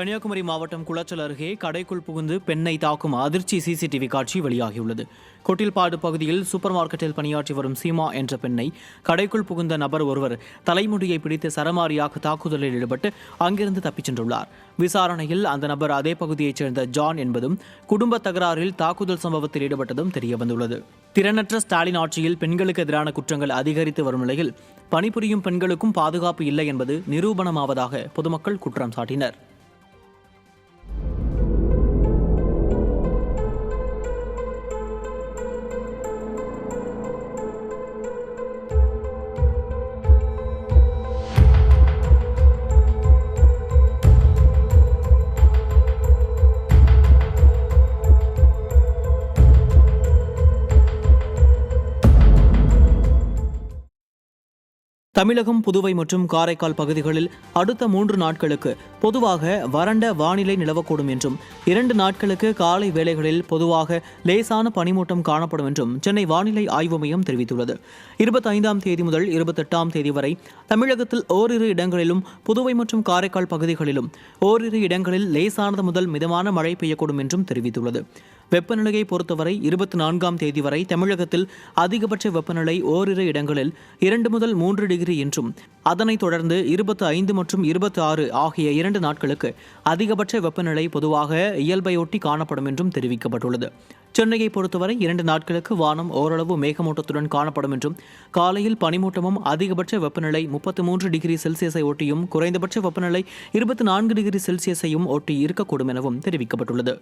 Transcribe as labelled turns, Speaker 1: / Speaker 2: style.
Speaker 1: கன்னியாகுமரி மாவட்டம் குளச்சல் அருகே கடைக்குள் புகுந்து பெண்ணை தாக்கும் அதிர்ச்சி சிசிடிவி காட்சி வெளியாகியுள்ளது கொட்டில்பாடு பகுதியில் சூப்பர் மார்க்கெட்டில் பணியாற்றி வரும் சீமா என்ற பெண்ணை கடைக்குள் புகுந்த நபர் ஒருவர் தலைமுடியை பிடித்து சரமாரியாக தாக்குதலில் ஈடுபட்டு அங்கிருந்து தப்பிச் சென்றுள்ளார் விசாரணையில் அந்த நபர் அதே பகுதியைச் சேர்ந்த ஜான் என்பதும் குடும்ப தகராறில் தாக்குதல் சம்பவத்தில் ஈடுபட்டதும் தெரியவந்துள்ளது திறனற்ற ஸ்டாலின் ஆட்சியில் பெண்களுக்கு எதிரான குற்றங்கள் அதிகரித்து வரும் நிலையில் பணிபுரியும் பெண்களுக்கும் பாதுகாப்பு இல்லை என்பது நிரூபணமாவதாக பொதுமக்கள் குற்றம் சாட்டினர்
Speaker 2: தமிழகம் புதுவை மற்றும் காரைக்கால் பகுதிகளில் அடுத்த மூன்று நாட்களுக்கு பொதுவாக வறண்ட வானிலை நிலவக்கூடும் என்றும் இரண்டு நாட்களுக்கு காலை வேளைகளில் பொதுவாக லேசான பனிமூட்டம் காணப்படும் என்றும் சென்னை வானிலை ஆய்வு மையம் தெரிவித்துள்ளது இருபத்தைந்தாம் தேதி முதல் இருபத்தெட்டாம் தேதி வரை தமிழகத்தில் ஓரிரு இடங்களிலும் புதுவை மற்றும் காரைக்கால் பகுதிகளிலும் ஓரிரு இடங்களில் லேசானது முதல் மிதமான மழை பெய்யக்கூடும் என்றும் தெரிவித்துள்ளது வெப்பநிலையை பொறுத்தவரை இருபத்தி நான்காம் தேதி வரை தமிழகத்தில் அதிகபட்ச வெப்பநிலை ஓரிரு இடங்களில் இரண்டு முதல் மூன்று டிகிரி என்றும் அதனைத் தொடர்ந்து இருபத்தி ஐந்து மற்றும் இருபத்தி ஆறு ஆகிய இரண்டு நாட்களுக்கு அதிகபட்ச வெப்பநிலை பொதுவாக இயல்பையொட்டி காணப்படும் என்றும் தெரிவிக்கப்பட்டுள்ளது சென்னையை பொறுத்தவரை இரண்டு நாட்களுக்கு வானம் ஓரளவு மேகமூட்டத்துடன் காணப்படும் என்றும் காலையில் பனிமூட்டமும் அதிகபட்ச வெப்பநிலை முப்பத்தி மூன்று டிகிரி செல்சியஸை ஒட்டியும் குறைந்தபட்ச வெப்பநிலை இருபத்தி நான்கு டிகிரி செல்சியஸையும் ஒட்டி இருக்கக்கூடும் எனவும் தெரிவிக்கப்பட்டுள்ளது